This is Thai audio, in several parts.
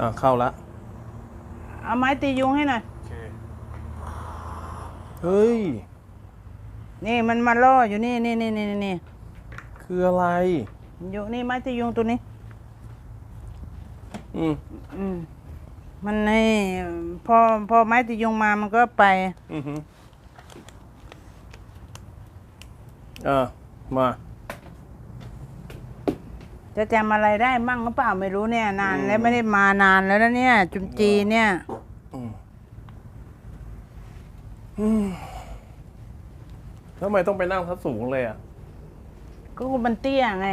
อ่าเข้าละเอาไม้ตียุงให้หน่อยโอเคเฮ้ย นี่มันมาล่ออยู่นี่นี่นี่นี่นี่นี่คืออะไร อยู่นี่ไม้ตียุงตัวนี้ อืมอืมมันในพอพอไม้ตียุงมามันก็ไป อือหือเออมา จะจำอะไรได้มั่งหรือเปล่าไม่รู้เนี่ย นาน แล้วไม่ได้มานานแล้วนะเนี่ย จุมจีเนี่ยอืมอืมทำไมต้องไปนั่งทัดสูงเลยอะ ก็มันเตี้ยไง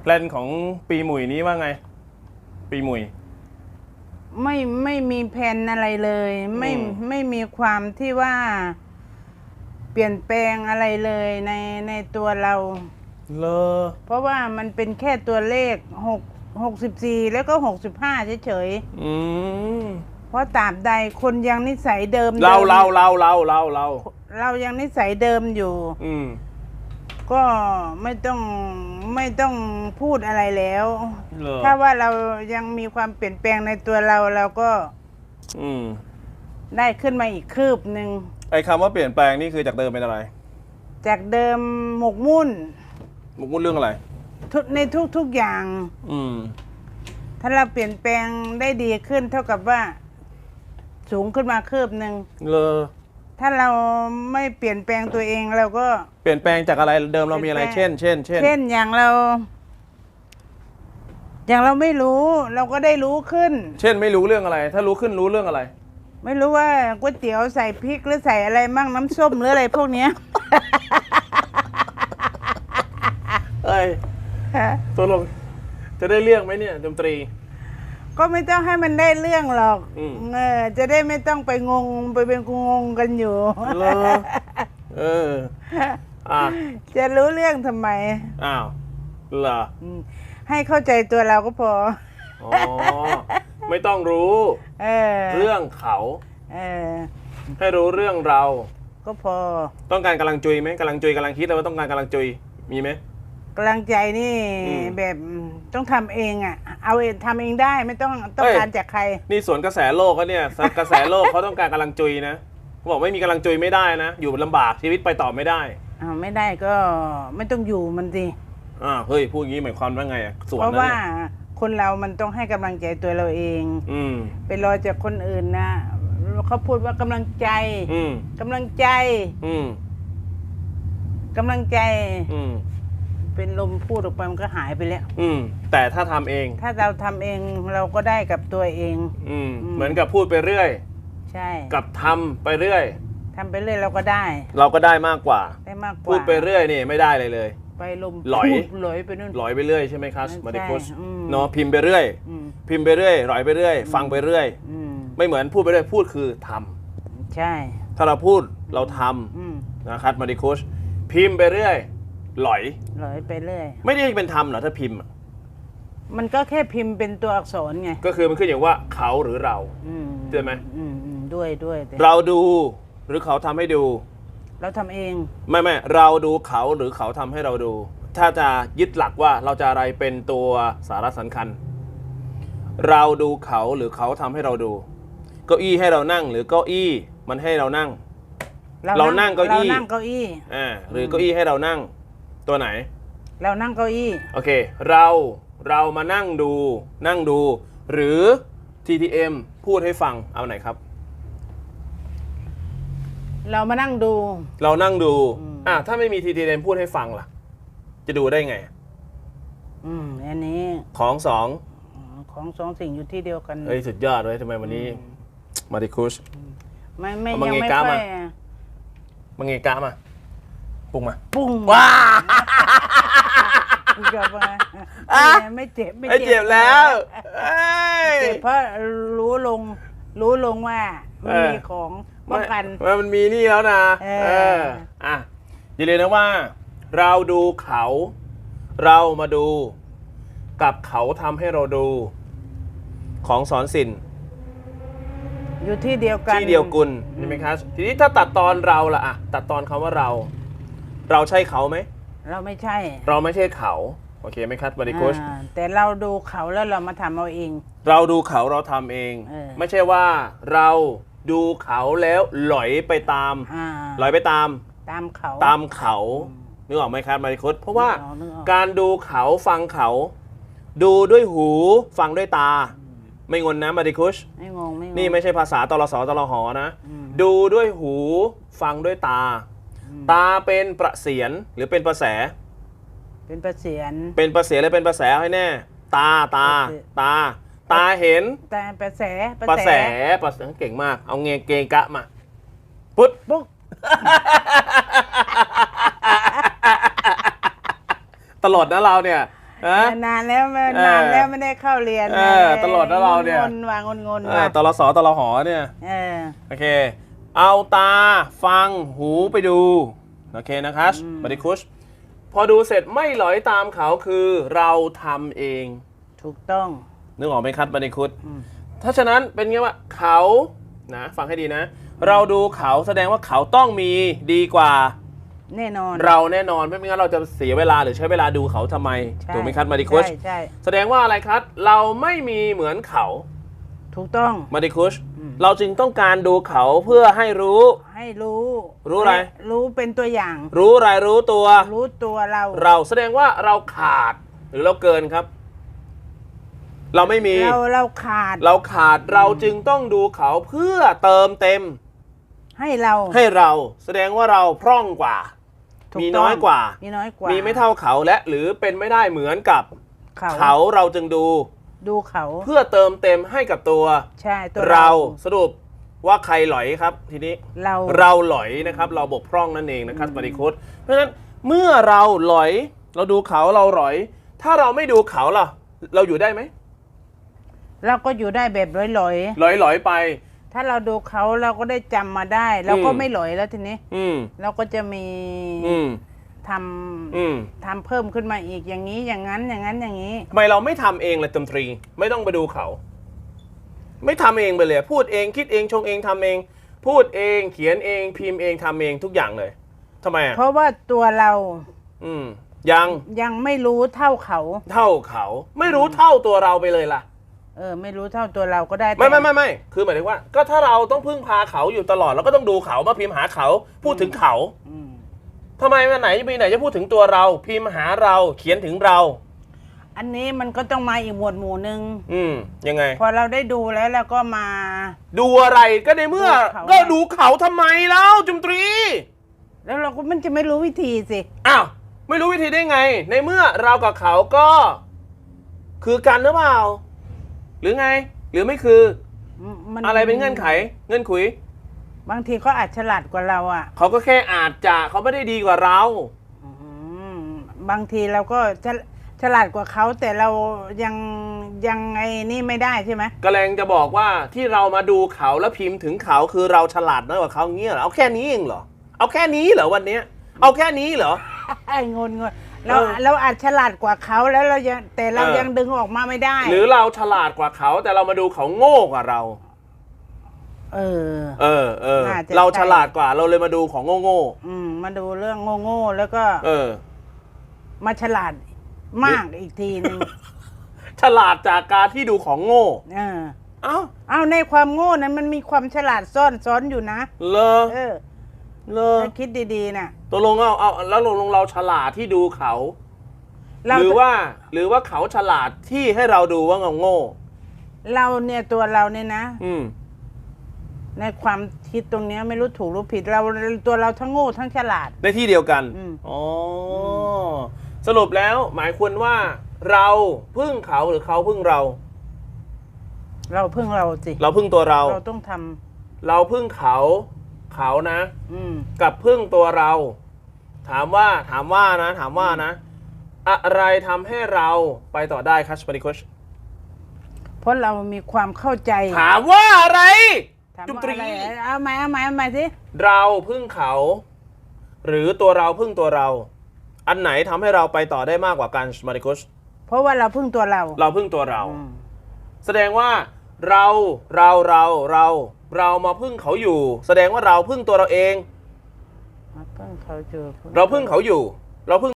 แพลนของปีหมุยนี้ว่าไง ปีหมุย ไม่ไม่มีแผนอะไรเลย ไม่อืมไม่มีความที่ว่าเปลี่ยนแปลงอะไรเลยในในตัวเรา เลอเพราะว่ามันเป็นแค่ตัวเลขหกหกสิบสี่แล้วก็หกสิบห้าเฉยอืมๆเพราะตราบใดคนยังนิสัยเดิมเราดิมเราเราเราเราเราเรายังนิสัยเดิมอยู่ อืม ก็ไม่ต้องไม่ต้องพูดอะไรแล้ว เหรอ ถ้าว่าเรายังมีความเปลี่ยนแปลงในตัวเราเราก็อืม ได้ขึ้นมาอีกคืบหนึ่ง ไอ้คำว่าเปลี่ยนแปลงนี่คือจากเดิมเป็นอะไรจากเดิมหมกมุ่นมุกมุ่นเรื่องอะไร ทุกในทุกๆอย่าง อืม ถ้าเราเปลี่ยนแปลงได้ดีขึ้น เท่ากับว่า สูงขึ้นมาคืบหนึ่งเลอถ้าเราไม่เปลี่ยนแปลงตัวเองเราก็ เปลี่ยนแปลงจากอะไรเดิมเรามีอะไรเปลี่เช่ยนนแปลงเช่น เช่น เช่นอย่างเรา อย่างเราไม่รู้ เราก็ได้รู้ขึ้น เช่นไม่รู้เรื่องอะไร ถ้ารู้ขึ้นรู้เรื่องอะไร ไม่รู้ว่าก๋วยเตี๋ยวใส่พริกหรือใส่อะไรมั่งน้ำส้มหรืออะไรพวกเนี้ยเอ้ยตัวลงจะได้เรื่องไหมเนี่ยดนตรี ก็ไม่ต้องให้มันได้เรื่องหรอกอืม เออจะได้ไม่ต้องไปงงไปเป็นงงกันอยู่เลอเอออะจะรู้เรื่องทำไมอ้าวเหรออืมให้เข้าใจตัวเราก็พอ อ๋อ ไม่ต้องรู้เออเรื่องเขา เออให้รู้เรื่องเรา ก็พอต้องการกำลังจุยไหมกำลังจุยกำลังคิดเลยว่าต้องการกำลังจุยมีไหม กำลังใจนี่อืมแบบต้องทำเองอะ เอาเองทำเองได้ไม่ต้องต้องเอ้ยการจากใคร นี่สวนกระแสโลกก็เนี่ยกระแสโลกเขาต้องการกำลังจุยนะเขาบอกไม่มีกำลังจุยไม่ได้นะ อยู่ลำบากชีวิตไปต่อไม่ได้อ้าวไม่ได้ก็ไม่ต้องอยู่มันสิ อ่าวเฮ้ยพูดอย่างนี้หมายความว่าไงอะสวนเพราะนะว่าเนี่ย คนเรามันต้องให้กำลังใจตัวเราเองอืมไปรอจากคนอื่นนะเขาพูดว่ากำลังใจอืมกำลังใจอืมกำลังใจ อืมเป็นลมพูดออกไปมันก็หายไปแล้ว อืมแต่ถ้าทำเอง ถ้าเราทำเองเราก็ได้กับตัวเอง อืมอืม เหมือนกับพูดไปเรื่อย ใช่กับทำไปเรื่อย ทำไปเรื่อยเราก็ได้ เราก็ได้มากกว่า ได้มากกว่าพูดไปเรื่อยนี่ไม่ได้เลยเลย ไปลมหลอยพูดหลอยไปนู่นหลอยไปเรื่อยใช่ไหมครับใช่มาดิคุสอืม เนาะพิมพ์ไปเรื่อย อืมพิมพ์ไปเรื่อยหลอยไปเรื่อย ฟังไปเรื่อย อืมไม่เหมือนพูดไปเรื่อยพูดคือทำใช่ ถ้าเราพูดเราทำอืมนะครับมาดิคุสพิมพ์ไปเรื่อย หลอย หลอยไปเรื่อย ไม่ได้เป็นทำเหรอถ้าพิมพ์อะมันก็แค่พิมพ์เป็นตัวอักษรไง ก็คือมันขึ้นอย่างว่าเขาหรือเรา อืมใช่ไหม อืมอืมด้วยด้วยแต่เราดูหรือเขาทำให้ดู เราทำเอง ไม่ไม่เราดูเขาหรือเขาทำให้เราดู ถ้าจะยึดหลักว่าเราจะอะไรเป็นตัวสาระสำคัญ เราดูเขาหรือเขาทำให้เราดูเก้าอี้ให้เรานั่งหรือเก้าอี้มันให้เรานั่ง เรานั่งเก้าอี้ เรานั่งเก้าอี้ อ่าหรือเก้าอี้ให้เรานั่ง ตัวไหน เรานั่งเก้าอี้ โอเค เราเรามานั่งดูนั่งดู หรือ TTM พูดให้ฟังเอาไหนครับ เรามานั่งดู เรานั่งดู อืม อะถ้าไม่มี TTM พูดให้ฟังล่ะ จะดูได้ไง อืมอันนี้ของสองอ๋อของสองสิ่งอยู่ที่เดียวกัน เฮ้ยสุดยอดเลยทำไมวันนี้ มาดิคุช ไม่ไม่เอามายังไม่ไงกล้าค่มา อยมังเงกะมาปรุงมา ปุ้งว้าคุณจะว่าไงอะไม่ไม่เจ็บไม่เจ็บแล้วเอ้ย เจ็บเพราะรู้ลงรู้ลงว่ามันเออ มีของ ป้องกันไม่มันมีนี่แล้วนะเออ อะอย่าลืมนะว่า เราดูเขา เรามาดู กับเขาทำให้เราดู ของสอนสินอยู่ที่เดียวกันที่เดียวกุลใช่ไหมครับทีนี้ถ้าตัดตอนเราล่ะอะตัดตอนคำว่าเรา เราใช่เขาไหม เราไม่ใช่เราไม่ใช่เขา โอเคไหมครับบริคุชอ่าแต่เราดูเขาแล้วเรามาทำเอาเอง เราดูเขาเราทำเอง เออ ไม่ใช่ว่าเรา ดูเขาแล้วหลอยไปตาม อ่าหลอยไปตาม ตามเขาตามเขานึกออกไหมครับบริคุชเพราะว่านึกออกนึกออกการดูเขาฟังเขา ดูด้วยหูฟังด้วยตา ไม่งนนะบริคุชไม่งงไม่งงนี่ไม่ใช่ภาษาตลสตลหอนะ อืมดูด้วยหูฟังด้วยตา ตาเป็นประเสียนหรือเป็นประแส เป็นประเสียน เป็นประเสียนหรือเป็นประแสให้แน่ ตาตาประเสียตา ตาเห็นแต่ประแสประแสประแสเก่งมาก เอาเงเกงกะมาปุ๊ดปุ๊กตลอดนะเราเนี่ยฮะนานแล้วไม่เออนานแล้วไม่ได้เข้าเรียนเออตลอดนะเราเนี่ยงนๆว่างนงนๆเออว่ะตลสตลหอเนี่ยเออโอเค เอาตาฟังหูไปดู โอเคนะครับบริคุชพอดูเสร็จไม่หลอยตามเขาคือเราทำเอง ถูกต้อง นึกออกไหมครับบริคุชอืมถ้าฉะนั้นเป็นไงว่าเขานะฟังให้ดีนะ เราดูเขาแสดงว่าเขาต้องมีดีกว่าแน่นอน เราแน่นอนไม่งั้นเราจะเสียเวลาหรือใช้เวลาดูเขาทำไมใช่ถูกไหมครับมาดิคุชใช่ใช่แสดงว่าอะไรครับ เราไม่มีเหมือนเขา ถูกต้องมาดิคุชอืมเราจึงต้องการดูเขาเพื่อให้รู้ ให้รู้ รู้อะไร รู้เป็นตัวอย่าง รู้รายรู้ตัว รู้ตัวเรา เราแสดงว่าเราขาดหรือเราเกินครับ เราไม่มี เราเราขาดเราขาดเราจึงต้องดูเขาเพื่อเติมเต็ม ให้เราให้เราแสดงว่าเราพร่องกว่า ถูมีต้งน้อยกว่า มีน้อยกว่ามีมีไม่เท่าเขาและหรือเป็นไม่ได้เหมือนกับ เขาเขาเราจึงดู ดูเขาเพื่อเติมเต็มให้กับตัว ใช่ตัวเราสรุปว่าใครหลอยครับ ทีนี้เรา เราหลอยนะครับ เราบกพร่องนั่นเองนะครับปริคุตเพราะฉะนั้นเมื่อเราหลอย เราดูเขาเราหลอย ถ้าเราไม่ดูเขาล่ะ เราอยู่ได้ไหม เราก็อยู่ได้แบบลอยหลอยหลอยไป ๆ ถ้าเราดูเขาเราก็ได้จำมาได้ เราก็อืม ไม่ลอยแล้วทีนี้ อืม เราก็จะมีอืม ทำอืมทำเพิ่มขึ้นมาอีกอย่างนี้อย่างนั้นอย่างนั้นอย่างนี้ ทำไมเราไม่ทำเองเลยดนตรี ไม่ต้องไปดูเขา ไม่ทำเองไปเลย พูดเองคิดเองชงเองทำเอง พูดเองเขียนเองพิมพ์เองทำเองทุกอย่างเลยทำไมอะเพราะว่าตัวเราอืมยังยังไม่รู้เท่าเขา เท่าเขา ไม่รู้เท่าตัวเราไปเลยล่ะ เออไม่รู้เท่าตัวเราก็ได้แต่ไม่ไม่ไม่ไม่คือหมายถึงว่า ก็ถ้าเราต้องพึ่งพาเขาอยู่ตลอดเราก็ต้องดูเขามาพิมพ์หาเขาพูดถึงเขาอืมทำไมวันไหนมีไหนจะพูดถึงตัวเรา พิมพ์หาเราเขียนถึงเรา อันนี้มันก็ต้องมาอีกหมวดหมู่หนึ่งอืมยังไง พอเราได้ดูแล้วเราก็มา ดูอะไรก็ในเมื่อ ดูเขา ก็ดูเขาทำไมแล้วจุมตรี แล้วเราก็มันจะไม่รู้วิธีสิ อ้าว ไม่รู้วิธีได้ไง ในเมื่อเรากับเขาก็ คือกันหรือเปล่า หรือไง หรือไม่คือมัอะไรเป็นเงื่อนไข เงื่อนขุย บางทีเขาอาจฉลาดกว่าเราอะเขาก็แค่อาจจะเขาไม่ได้ดีกว่าเราอืมบางทีเราก็ฉลฉลาดกว่าเขาแต่เรายังยังไงนี่ไม่ได้ใช่ไหมกำลังจะบอกว่าที่เรามาดูเขาแล้วพิมพ์ถึงเขาคือเราฉลาดน้อยกว่าเขาเงี้ยเหรอเอาแค่นี้เองเหรอเอาแค่นี้เหรอวันเนี้ยเอาแค่นี้เหรอไอ้งนงน เราเออ เราอาจฉลาดกว่าเขาแล้วเรายังแต่เราเออ ยังดึงออกมาไม่ได้ หรือเราฉลาดกว่าเขาแต่เรามาดูเขาโง่กว่าเรา เออ เออเออน่าจะ เราใช่ฉลาดกว่าเราเลยมาดูของโง่โง่อืมมาดูเรื่องโง่ๆแล้วก็ๆเออ มาฉลาดมากอีกทีหนึ่งฉลาดจากการที่ดูของโง่เออ เอ้าเอาในความโง่นั้นมันมีความฉลาดซ่อนซ้อนอยู่นะ เลอเออ เลอถ้าคิดดีๆน่ะ ตกลงเอาเอาแล้วตกลงเราฉลาดที่ดูเขา เราหรือว่าหรือว่าเขาฉลาดที่ให้เราดูว่าเราโง่ เราเนี่ยตัวเราเนี่ยนะ อืม ในความคิดตรงเนี้ยไม่รู้ถูกหรือผิดเราตัวเราทั้งโง่ทั้งฉลาด ในที่เดียวกันอืม อ๋ออสรุปแล้วหมายควรว่า เราพึ่งเขาหรือเขาพึ่งเรา เราพึ่งเราสิเราพึ่งตัวเรา เราต้องทำเราพึ่งเขา เขานะ อืม กับพึ่งตัวเรา ถามว่าถามว่านะ ถามว่านะ อะไรทำให้เราไปต่อได้คัชปนิคุชเพราะเรามีความเข้าใจถามว่าอะไร ถามจุมว่าตรี อะไรเอาไหมเอาไหมเอาไหมสิเราพึ่งเขา หรือตัวเราพึ่งตัวเรา อันไหนทำให้เราไปต่อได้มากกว่ากันมาริคุชเพราะว่าเราพึ่งตัวเราเราพึ่งตัวเรา อืมแสดงว่าเราเราเราเรา เรามาพึ่งเขาอยู่ แสดงว่าเราพึ่งตัวเราเอง มาพึ่งเขาเจอ เราพึ่งเขาอยู่ เราพึ่ง